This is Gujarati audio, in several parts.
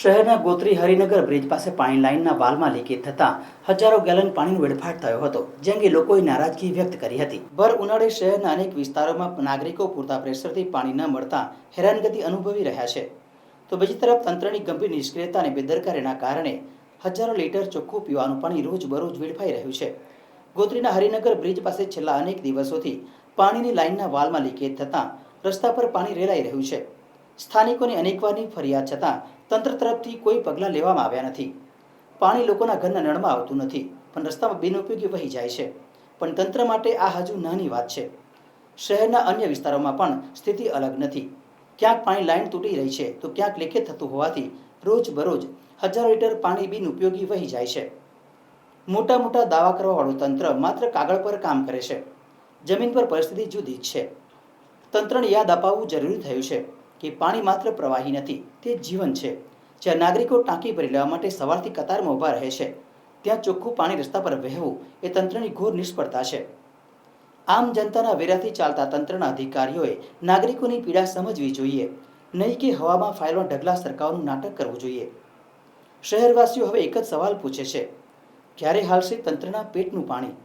શહેરના ગોત્રી હરિનગર બ્રિજ પાસે પાણી લાઇનના વાલમાં લીકેજ થતાં હજારો ગેલન પાણીનો વેડફાટ થયો હતો, જે અંગે લોકોએ નારાજગી વ્યક્ત કરી હતી. ભર ઉનાળે શહેરના અનેક વિસ્તારોમાં નાગરિકો પૂરતા પ્રેશરથી પાણી ન મળતા હેરાનગતિ અનુભવી રહ્યા છે. તો બીજી તરફ તંત્રની ગંભીર નિષ્ક્રિયતા અને બેદરકારીના કારણે હજારો લીટર ચોખ્ખું પીવાનું પાણી રોજબરોજ વેડફાઈ રહ્યું છે. ગોત્રીના હરિનગર બ્રિજ પાસે છેલ્લા અનેક દિવસોથી પાણીની લાઇનના વાલમાં લીકેજ થતાં રસ્તા પર પાણી રેલાઈ રહ્યું છે. સ્થાનિકોની અનેકવારની ફરિયાદ છતાં તંત્ર તરફથી કોઈ પગલાં લેવામાં આવ્યા નથી. પાણી લોકોના ઘરના નળમાં આવતું નથી, પણ રસ્તામાં બિનઉપયોગી વહી જાય છે. પણ તંત્ર માટે આ હજુ નાની વાત છે. શહેરના અન્ય વિસ્તારોમાં પણ સ્થિતિ અલગ નથી. ક્યાંક પાણી લાઇન તૂટી રહી છે, તો ક્યાંક લેખે થતું હોવાથી રોજબરોજ હજારો લીટર પાણી બિનઉપયોગી વહી જાય છે. મોટા મોટા દાવા કરવાવાળું તંત્ર માત્ર કાગળ પર કામ કરે છે. જમીન પર પરિસ્થિતિ જુદી જ છે. તંત્રને યાદ અપાવવું જરૂરી થયું છે. કે પાણી માત્ર પ્રવાહી નથી, તે જીવન છે. જ્યાં નાગરિકો ટાંકી ભરી લેવા માટે સવારથી કતારમાં ઊભા રહે છે, ત્યાં ચોખ્ખું પાણી રસ્તા પર વહેવું એ તંત્રની ઘોર નિષ્ફળતા છે. આમ જનતાના વેરાથી ચાલતા તંત્રના અધિકારીઓએ નાગરિકોની પીડા સમજવી જોઈએ, નહીં કે હવામાં ફાઇલમાં ઢગલા સરકાવવાનું નાટક કરવું જોઈએ. શહેરવાસીઓ હવે એક જ સવાલ પૂછે છે, ક્યારે હાલશે તંત્રના પેટનું પાણી?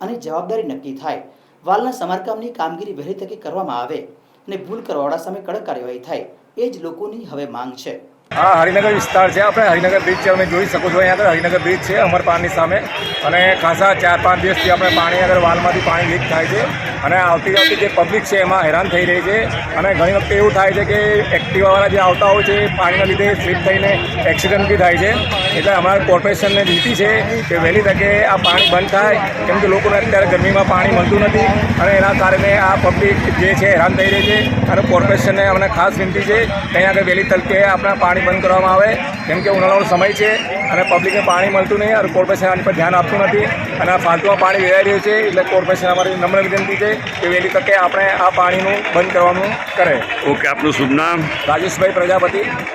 અને જવાબદારી નક્કી થાય, વાલના સમારકામની કામગીરી વહેલી તકે કરવામાં આવે અને ભૂલ કરવાવાળા સામે કડક કાર્યવાહી થાય, એ જ લોકોની હવે માંગ છે. હા, હરિનગર વિસ્તાર છે. આપણે હરિનગર બ્રિજ છે તમે જોઈ શકો છો અહીંયા આગળ. હરિનગર બ્રિજ છે અમરપાનની સામે. અને ખાસા ચાર પાંચ દિવસથી આપણે પાણી આગળ વાલમાંથી પાણી લીક થાય છે. અને આવતી આવતી જે પબ્લિક છે એમાં હેરાન થઈ રહી છે. અને ઘણી વખતે એવું થાય છે કે એક્ટિવાવાળા જે આવતા હોય છે, પાણીના લીધે સ્લીપ થઈને એક્સિડન્ટ બી થાય છે. એટલે અમારા કોર્પોરેશનને વિનંતી છે કે વહેલી તકે આ પાણી બંધ થાય. કેમ કે લોકોને અત્યારે ગરમીમાં પાણી મળતું નથી અને એના કારણે આ પબ્લિક જે છે હેરાન થઈ રહી છે. અને કોર્પોરેશનને અમને ખાસ વિનંતી છે કે આગળ વહેલી તકે આપણા પાણી બંધ કરવામાં આવે. કેમ કે ઉનાળાનો સમય છે અને પબ્લિકને પાણી મળતું નહીં અને કોર્પોરેશન આની પર ધ્યાન આપતું નથી. અને આ ફાલતુમાં પાણી વેરાઈ રહ્યું છે, એટલે કોર્પોરેશન અમારી નમ્ર વિનંતી છે કે વહેલી તકે આપણે આ પાણીનું બંધ કરવાનું કરે. ઓકે આપનું શુભ નામ? રાજેશભાઈ પ્રજાપતિ.